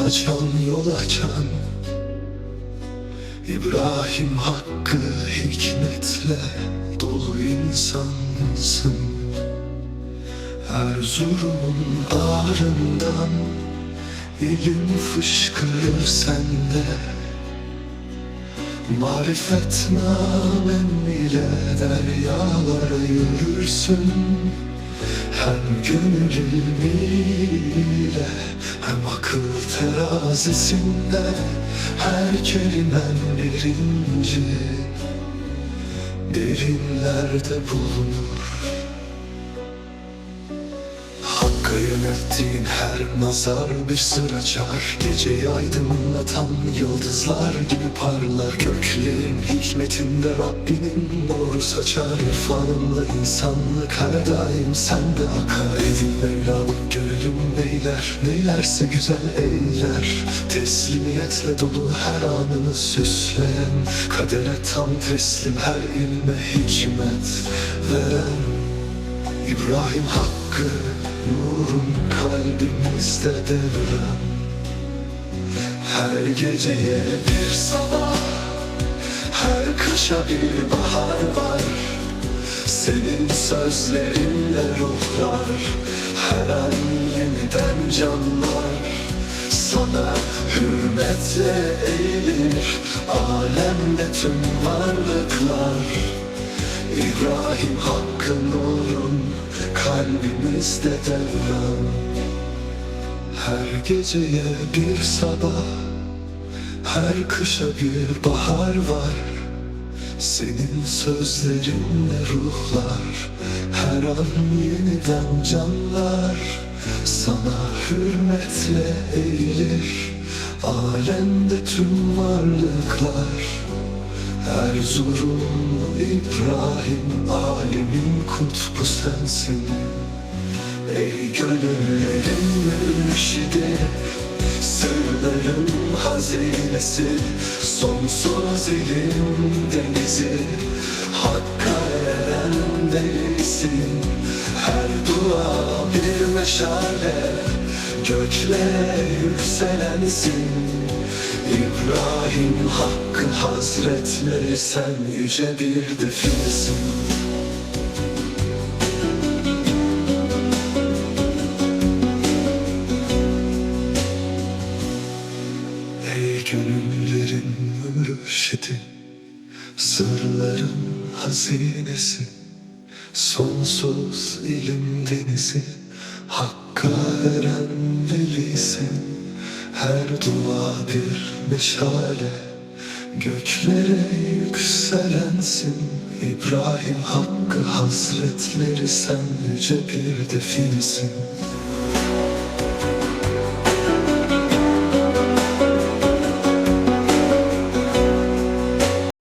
saçan yol açan İbrahim hakkı hikmetle dolu insansın. Erzurum'un ağrından ilim fışkırır sende. Marifet namen ile deryalara yürürsün. Hem gönül ilmiyle akıl terazisinde Her kelimen bir inci derinlerde bulunur Hakka yönelttiğin her nazar bir sır açar Geceyi aydınlatan yıldızlar gibi parlar. Göklerin hikmetinde Rabbinin nuru saçar. İrfanınla insanlık her daim sende akar. Edin Mevlam'ın görelim neyler Neylerse güzel eyler. Teslimiyetle dolu her anını süsleyen. Kadere tam teslim her ilme hikmet veren. İbrahim hakkı nurun kalbimizde devran. Her geceye bir sabah Her kışa bir bahar var. Senin sözlerinle ruhlar Her an yeniden canlar. Sana hürmetle eğilir Alemde tüm varlıklar. İbrahim hakkı nurun kalbimizde devran Her geceye bir sabah Her kışa bir bahar var. Senin sözlerinle ruhlar Her an yeniden canlar. Sana hürmetle eğilir Alemde tüm varlıklar Erzurum İbrahim alemin kutbu sensin. Ey gönüllerin mürşidi Sırların hazinesi Sonsuz ilim denizi Hakka eren delisin. Her dua bir meşale Göklere yükselensin İbrahim Hakkı Hazretleri sen yüce bir definsin Ey gönüllerin mürşidi Sırların hazinesi Sonsuz ilim denizi Hakka eren velisin Her dua bir meşale Göklere yükselensin İbrahim Hakkı Hazretleri sen yüce bir definisin